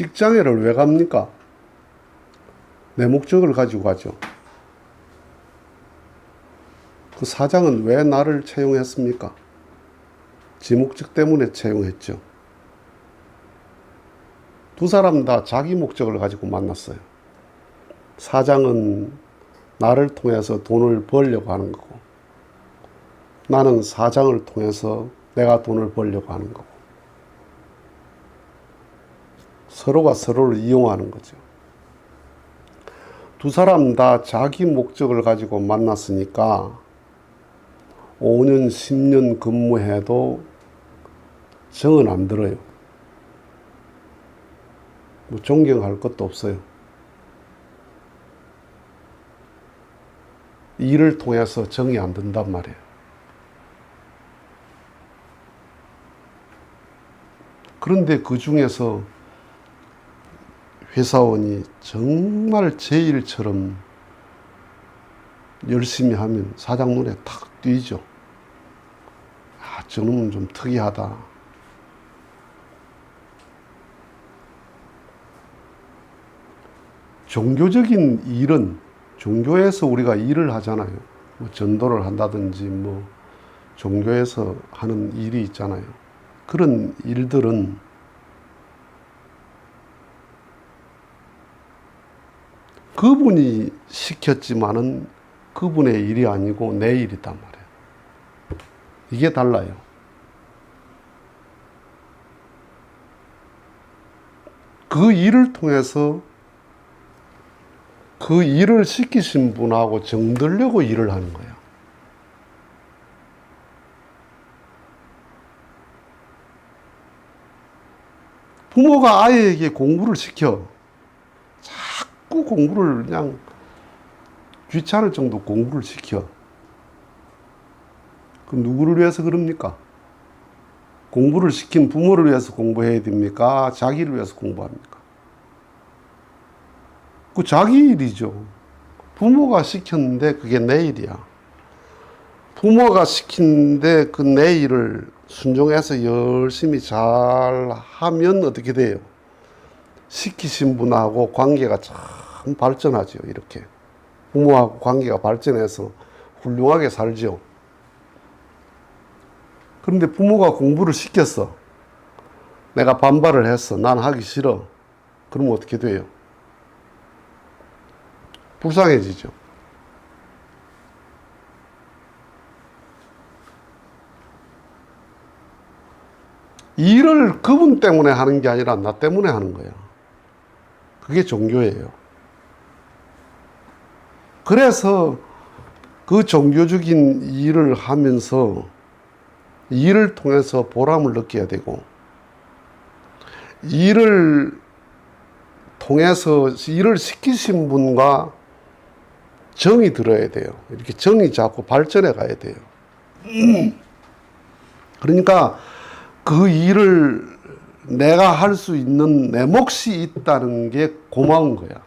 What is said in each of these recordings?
직장에를 왜 갑니까? 내 목적을 가지고 가죠. 그 사장은 왜 나를 채용했습니까? 지 목적 때문에 채용했죠. 두 사람 다 자기 목적을 가지고 만났어요. 사장은 나를 통해서 돈을 벌려고 하는 거고, 나는 사장을 통해서 내가 돈을 벌려고 하는 거고, 서로가 서로를 이용하는 거죠. 두 사람 다 자기 목적을 가지고 만났으니까 5년, 10년 근무해도 정은 안 들어요. 뭐 존경할 것도 없어요. 일을 통해서 정이 안 든단 말이에요. 그런데 그 중에서 회사원이 정말 제 일처럼 열심히 하면 사장 눈에 탁 띄죠. 아, 저놈은 좀 특이하다. 종교적인 일은 종교에서 우리가 일을 하잖아요. 뭐 전도를 한다든지 뭐 종교에서 하는 일이 있잖아요. 그런 일들은 그분이 시켰지만은 그분의 일이 아니고 내 일이단 말이에요. 이게 달라요. 그 일을 통해서 그 일을 시키신 분하고 정들려고 일을 하는 거예요. 부모가 아이에게 공부를 시켜. 자꾸 공부를 그냥 귀찮을 정도 공부를 시켜. 그럼 누구를 위해서 그럽니까? 공부를 시킨 부모를 위해서 공부해야 됩니까? 자기를 위해서 공부합니까? 그 자기 일이죠. 부모가 시켰는데 그게 내 일이야. 부모가 시킨데 그 내 일을 순종해서 열심히 잘 하면 어떻게 돼요? 시키신 분하고 관계가 참 발전하죠. 이렇게. 부모하고 관계가 발전해서 훌륭하게 살죠. 그런데 부모가 공부를 시켰어. 내가 반발을 했어. 난 하기 싫어. 그러면 어떻게 돼요? 불쌍해지죠. 일을 그분 때문에 하는 게 아니라 나 때문에 하는 거야. 그게 종교예요. 그래서 그 종교적인 일을 하면서 일을 통해서 보람을 느껴야 되고 일을 통해서 일을 시키신 분과 정이 들어야 돼요. 이렇게 정이 자꾸 발전해 가야 돼요. 그러니까 그 일을 내가 할 수 있는 내 몫이 있다는 게 고마운 거야.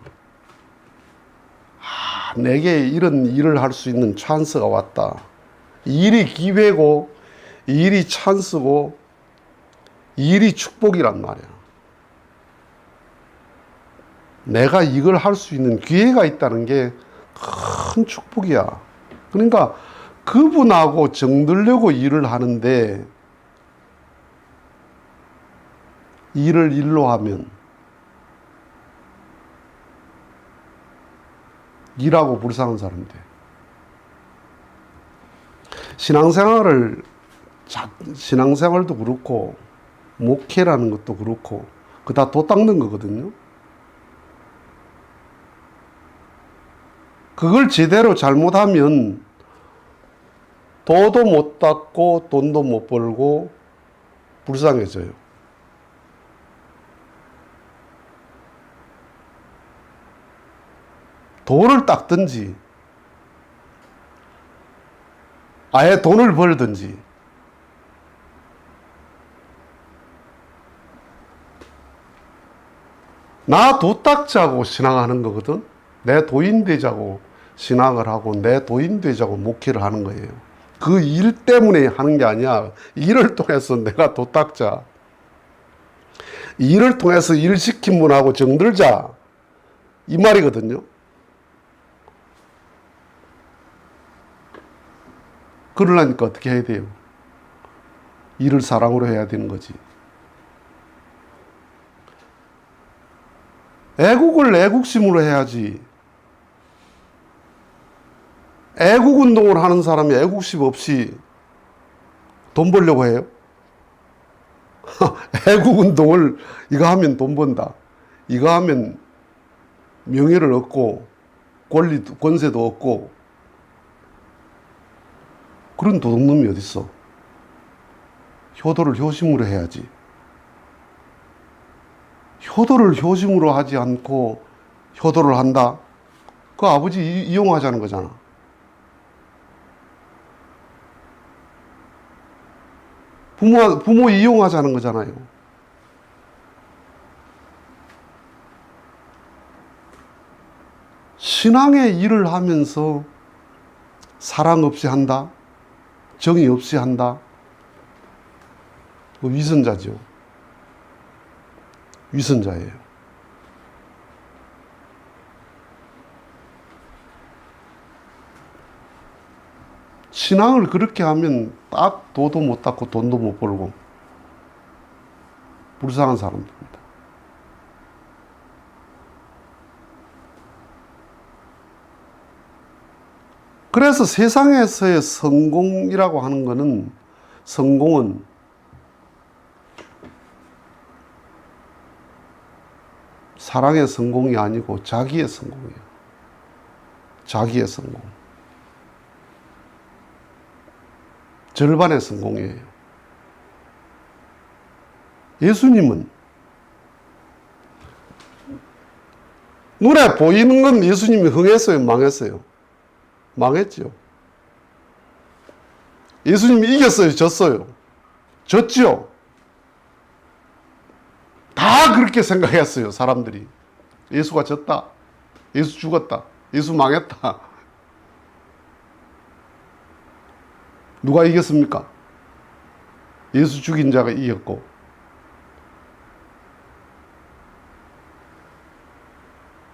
아, 내게 이런 일을 할 수 있는 찬스가 왔다. 일이 기회고, 일이 찬스고, 일이 축복이란 말이야. 내가 이걸 할 수 있는 기회가 있다는 게 큰 축복이야. 그러니까 그분하고 정들려고 일을 하는데 일을 일로 하면 일하고 불쌍한 사람 돼. 신앙생활을 자, 신앙생활도 그렇고 목회라는 것도 그렇고 그 다 도 닦는 거거든요. 그걸 제대로 잘못하면 도도 못 닦고 돈도 못 벌고 불쌍해져요. 도를 닦든지 아예 돈을 벌든지 나도 닦자고 신앙하는 거거든. 내 도인 되자고 신앙을 하고 내 도인 되자고 목회를 하는 거예요. 그 일 때문에 하는 게 아니야. 일을 통해서 내가 도 닦자. 일을 통해서 일 시킨 분하고 정들자. 이 말이거든요. 그러려니까 어떻게 해야 돼요? 일을 사랑으로 해야 되는 거지. 애국을 애국심으로 해야지. 애국 운동을 하는 사람이 애국심 없이 돈 벌려고 해요? 애국 운동을 이거 하면 돈 번다. 이거 하면 명예를 얻고 권리 권세도 얻고 그런 도둑놈이 어딨어? 효도를 효심으로 해야지. 효도를 효심으로 하지 않고 효도를 한다? 그 아버지 이- 이용하자는 거잖아. 부모, 부모 이용하자는 거잖아요. 신앙의 일을 하면서 사랑 없이 한다? 정의 없이 한다? 그 위선자죠. 위선자예요. 신앙을 그렇게 하면 딱 도도 못 닦고 돈도 못 벌고 불쌍한 사람들입니다. 그래서 세상에서의 성공이라고 하는 것은 성공은 사랑의 성공이 아니고 자기의 성공이에요. 자기의 성공. 절반의 성공이에요. 예수님은 눈에 보이는 건 예수님이 흥했어요, 망했어요? 망했죠. 예수님이 이겼어요, 졌어요? 졌죠. 다 그렇게 생각했어요, 사람들이. 예수가 졌다. 예수 죽었다. 예수 망했다. 누가 이겼습니까? 예수 죽인 자가 이겼고.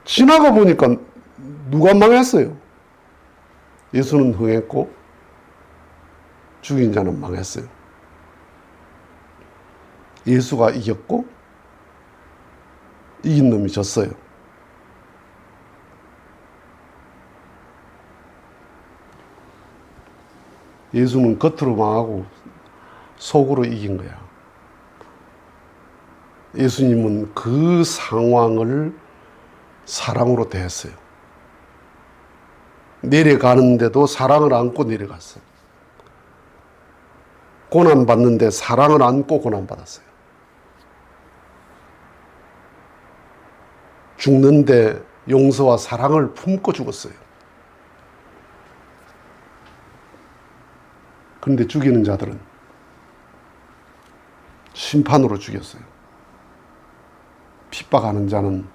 지나가 보니까 누가 망했어요? 예수는 흥했고, 죽인 자는 망했어요. 예수가 이겼고, 이긴 놈이 졌어요. 예수는 겉으로 망하고 속으로 이긴 거야. 예수님은 그 상황을 사랑으로 대했어요. 내려가는데도 사랑을 안고 내려갔어요. 고난받는데 사랑을 안고 고난받았어요. 죽는데 용서와 사랑을 품고 죽었어요. 그런데 죽이는 자들은 심판으로 죽였어요. 핍박하는 자는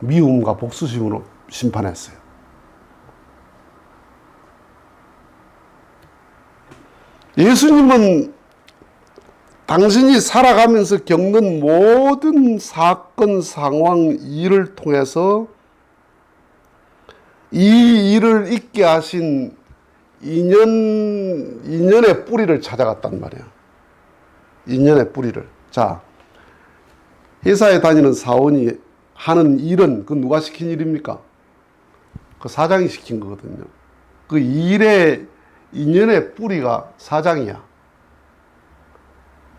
미움과 복수심으로 심판했어요. 예수님은 당신이 살아가면서 겪는 모든 사건, 상황, 일을 통해서 이 일을 있게 하신 인연, 인연의 뿌리를 찾아갔단 말이야. 인연의 뿌리를. 자, 회사에 다니는 사원이 하는 일은 그 누가 시킨 일입니까? 그 사장이 시킨 거거든요. 그 일의 인연의 뿌리가 사장이야.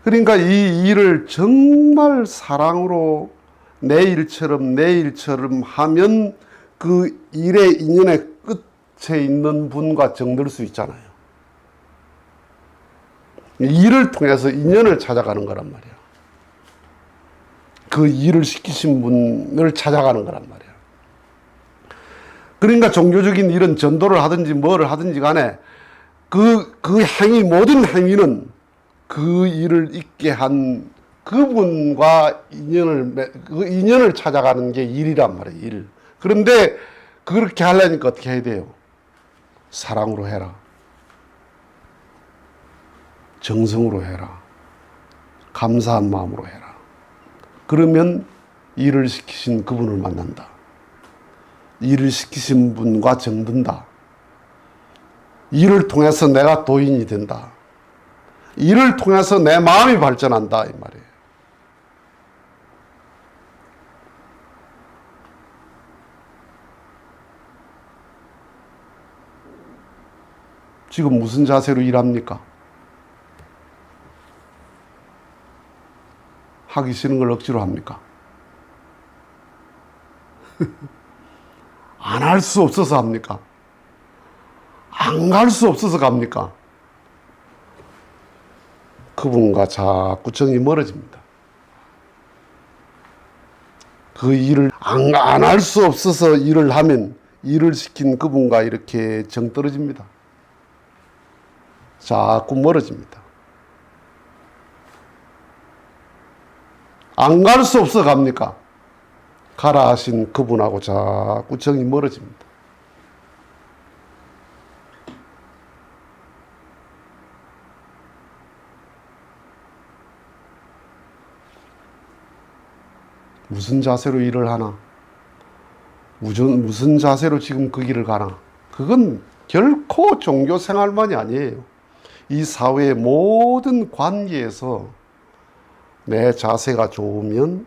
그러니까 이 일을 정말 사랑으로 내 일처럼 내 일처럼 하면 그 일의 인연의 끝에 있는 분과 정들 수 있잖아요. 일을 통해서 인연을 찾아가는 거란 말이야. 그 일을 시키신 분을 찾아가는 거란 말이야. 그러니까 종교적인 일은 전도를 하든지 뭐를 하든지 간에 그, 그 행위, 모든 행위는 그 일을 있게 한 그분과 인연을, 맺- 그 인연을 찾아가는 게 일이란 말이에요, 일. 그런데 그렇게 하려니까 어떻게 해야 돼요? 사랑으로 해라. 정성으로 해라. 감사한 마음으로 해라. 그러면 일을 시키신 그분을 만난다. 일을 시키신 분과 정든다. 일을 통해서 내가 도인이 된다. 일을 통해서 내 마음이 발전한다. 이 말이에요. 지금 무슨 자세로 일합니까? 하기 싫은 걸 억지로 합니까? 안 할 수 없어서 합니까? 안 갈 수 없어서 갑니까? 그분과 자꾸 정이 멀어집니다. 그 일을 안 할 수 없어서 일을 하면 일을 시킨 그분과 이렇게 정 떨어집니다. 자꾸 멀어집니다. 안 갈 수 없어 갑니까? 가라 하신 그분하고 자꾸 정이 멀어집니다. 무슨 자세로 일을 하나? 무슨, 무슨 자세로 지금 그 길을 가나? 그건 결코 종교 생활만이 아니에요. 이 사회의 모든 관계에서 내 자세가 좋으면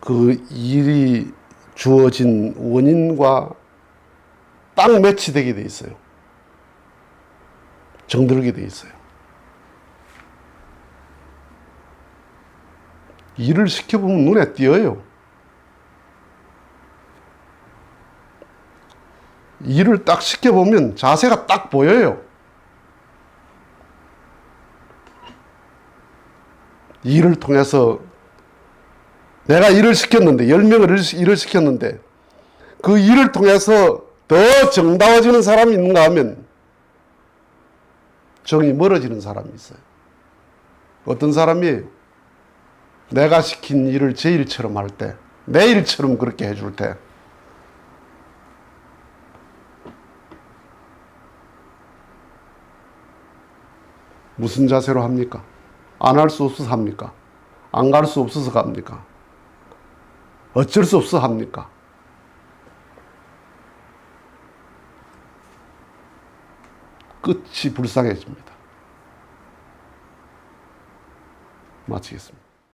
그 일이 주어진 원인과 딱 매치되게 돼 있어요. 정들게 돼 있어요. 일을 시켜보면 눈에 띄어요. 일을 딱 시켜보면 자세가 딱 보여요. 일을 통해서 내가 일을 시켰는데, 10명을 일을 시켰는데, 그 일을 통해서 더 정다워지는 사람이 있는가 하면 정이 멀어지는 사람이 있어요. 어떤 사람이에요? 내가 시킨 일을 제 일처럼 할 때, 내 일처럼 그렇게 해줄 때, 무슨 자세로 합니까? 안 할 수 없어서 합니까? 안 갈 수 없어서 갑니까? 어쩔 수 없어 합니까? 끝이 불쌍해집니다. 마치겠습니다.